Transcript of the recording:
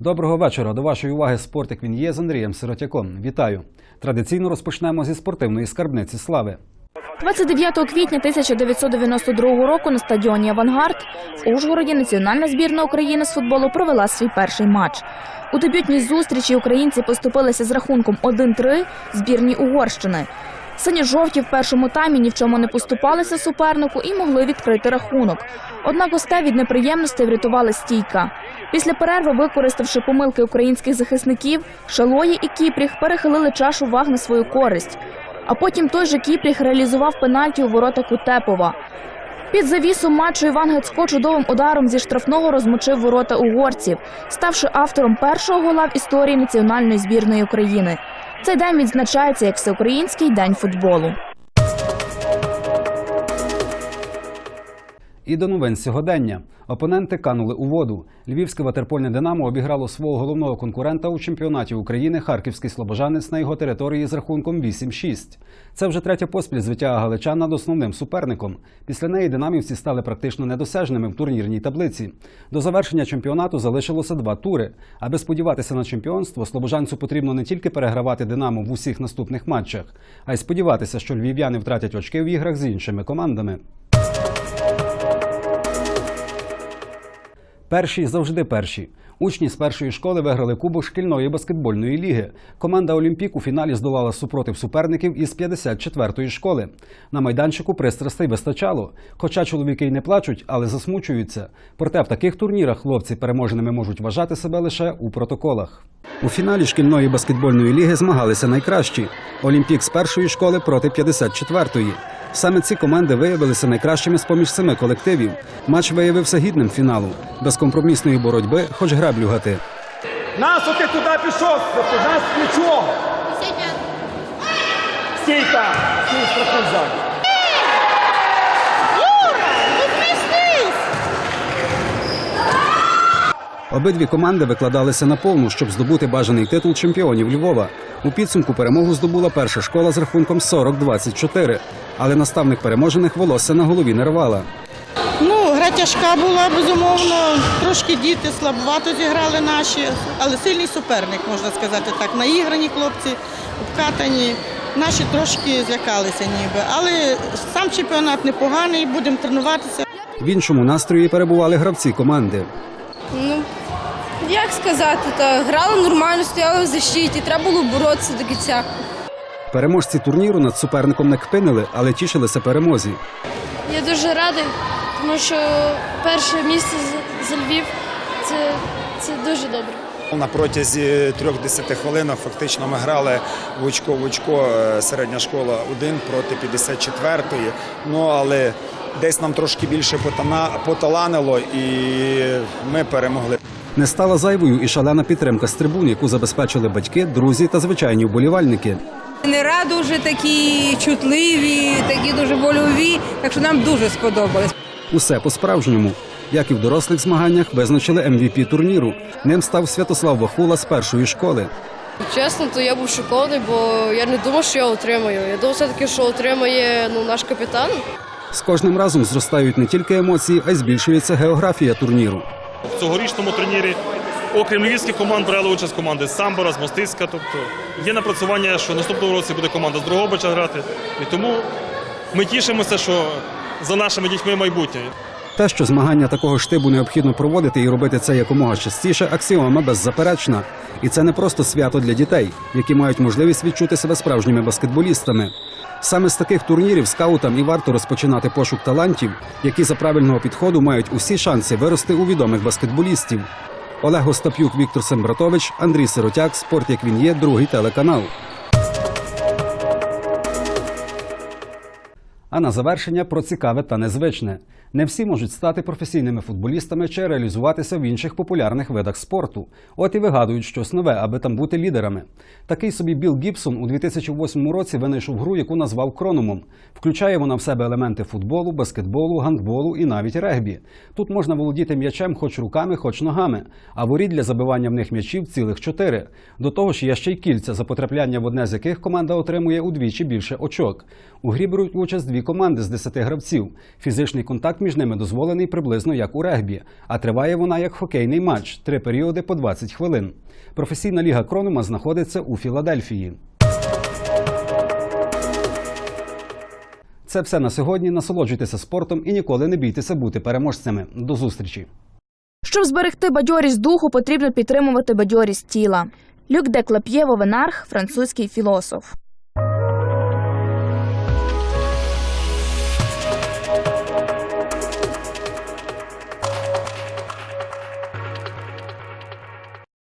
Доброго вечора. До вашої уваги спорт, як він є з Андрієм Сиротяком. Вітаю! Традиційно розпочнемо зі спортивної скарбниці слави. 29 квітня 1992 року на стадіоні Авангард в Ужгороді національна збірна України з футболу провела свій перший матч. У дебютній зустрічі українці поступилися з рахунком 1-3 збірній Угорщини. Сині-жовті в першому таймі ні в чому не поступалися супернику і могли відкрити рахунок. Однак гостей від неприємностей врятувала стійка. Після перерви, використавши помилки українських захисників, Шалої і Кіпріх перехилили чашу ваг на свою користь. А потім той же Кіпріх реалізував пенальті у ворота Кутепова. Під завісу матчу Іван Гецько чудовим ударом зі штрафного розмочив ворота угорців, ставши автором першого гола в історії національної збірної України. Цей день відзначається як всеукраїнський день футболу. І до новин сьогодення. Опоненти канули у воду. Львівське ватерпольне Динамо обіграло свого головного конкурента у чемпіонаті України Харківський Слобожанець на його території з рахунком 8-6. Це вже третя поспіль звиття галичан над основним суперником. Після неї динамівці стали практично недосяжними в турнірній таблиці. До завершення чемпіонату залишилося два тури. Аби сподіватися на чемпіонство, слобожанцю потрібно не тільки перегравати Динамо в усіх наступних матчах, а й сподіватися, що львів'яни втратять очки в іграх з іншими командами. Перші завжди перші. Учні з першої школи виграли кубок шкільної баскетбольної ліги. Команда Олімпік у фіналі здолала супротив суперників із 54-ї школи. На майданчику пристрастей вистачало. Хоча чоловіки й не плачуть, але засмучуються. Проте в таких турнірах хлопці переможеними можуть вважати себе лише у протоколах. У фіналі шкільної баскетбольної ліги змагалися найкращі. Олімпік з першої школи проти 54-ї. Саме ці команди виявилися найкращими з поміж семи колективів. Матч виявився гідним фіналу, без компромісної боротьби, хоч граблю гати. Насо ти туди пішов, нас нічого. Стійка! Стій страхуй ззаді. Обидві команди викладалися на повну, щоб здобути бажаний титул чемпіонів Львова. У підсумку перемогу здобула перша школа з рахунком 40-24. Але наставник переможених волосся на голові не рвала. Ну, гра тяжка була, безумовно. Трошки діти слабовато зіграли наші, але сильний суперник, можна сказати так. Наіграні хлопці, обкатані. Наші трошки злякалися ніби. Але сам чемпіонат непоганий, будемо тренуватися. В іншому настрої перебували гравці команди. Ну, як сказати, та грали нормально, стояли в защиті, треба було боротися до кінця. Переможці турніру над суперником не кпинили, але тішилися перемозі. Я дуже радий, тому що перше місце за Львів це, це дуже добре. На протязі трьох десяти хвилинок фактично ми грали в очко в очко е, середня школа 1 проти 54-ї. Ну але десь нам трошки більше поталанило і ми перемогли. Не стала зайвою і шалена підтримка з трибун, яку забезпечили батьки, друзі та звичайні вболівальники. Тренера дуже такі чутливі, такі дуже вольові, так що нам дуже сподобалось. Усе по-справжньому. Як і в дорослих змаганнях, визначили MVP турніру. Ним став Святослав Вахула з першої школи. Чесно, то я був шокований, бо я не думав, що я отримаю. Я думав все-таки, що отримає ну, наш капітан. З кожним разом зростають не тільки емоції, а й збільшується географія турніру. В цьогорічному турнірі, окрім львівських команд, брали участь команди Самбора, з Мостицька. Тобто є напрацювання, що наступного році буде команда з Дрогобича грати. І тому ми тішимося, що за нашими дітьми майбутнє. Те, що змагання такого штибу необхідно проводити і робити це якомога частіше, аксіома беззаперечна. І це не просто свято для дітей, які мають можливість відчути себе справжніми баскетболістами. Саме з таких турнірів скаутам і варто розпочинати пошук талантів, які за правильного підходу мають усі шанси вирости у відомих баскетболістів. Олег Остап'юк, Віктор Сембратович, Андрій Сиротяк, спорт як він є, другий телеканал. А на завершення про цікаве та незвичне. Не всі можуть стати професійними футболістами чи реалізуватися в інших популярних видах спорту. От і вигадують щось нове, аби там бути лідерами. Такий собі Білл Гібсон у 2008 році винайшов гру, яку назвав Крономом. Включає вона в себе елементи футболу, баскетболу, гандболу і навіть регбі. Тут можна володіти м'ячем хоч руками, хоч ногами, а воріт для забивання в них м'ячів цілих чотири. До того ж, є ще й кільця, за потрапляння в одне з яких команда отримує удвічі більше очок. У грі беруть участь дві команди з 10 гравців. Фізичний контакт Контакт між ними дозволений приблизно як у регбі, а триває вона як хокейний матч три періоди по 20 хвилин. Професійна ліга Кронома знаходиться у Філадельфії. Це все на сьогодні. Насолоджуйтеся спортом і ніколи не бійтеся бути переможцями. До зустрічі! Щоб зберегти бадьорість духу, потрібно підтримувати бадьорість тіла. Люк де Клап'є Вовенарх – французький філософ.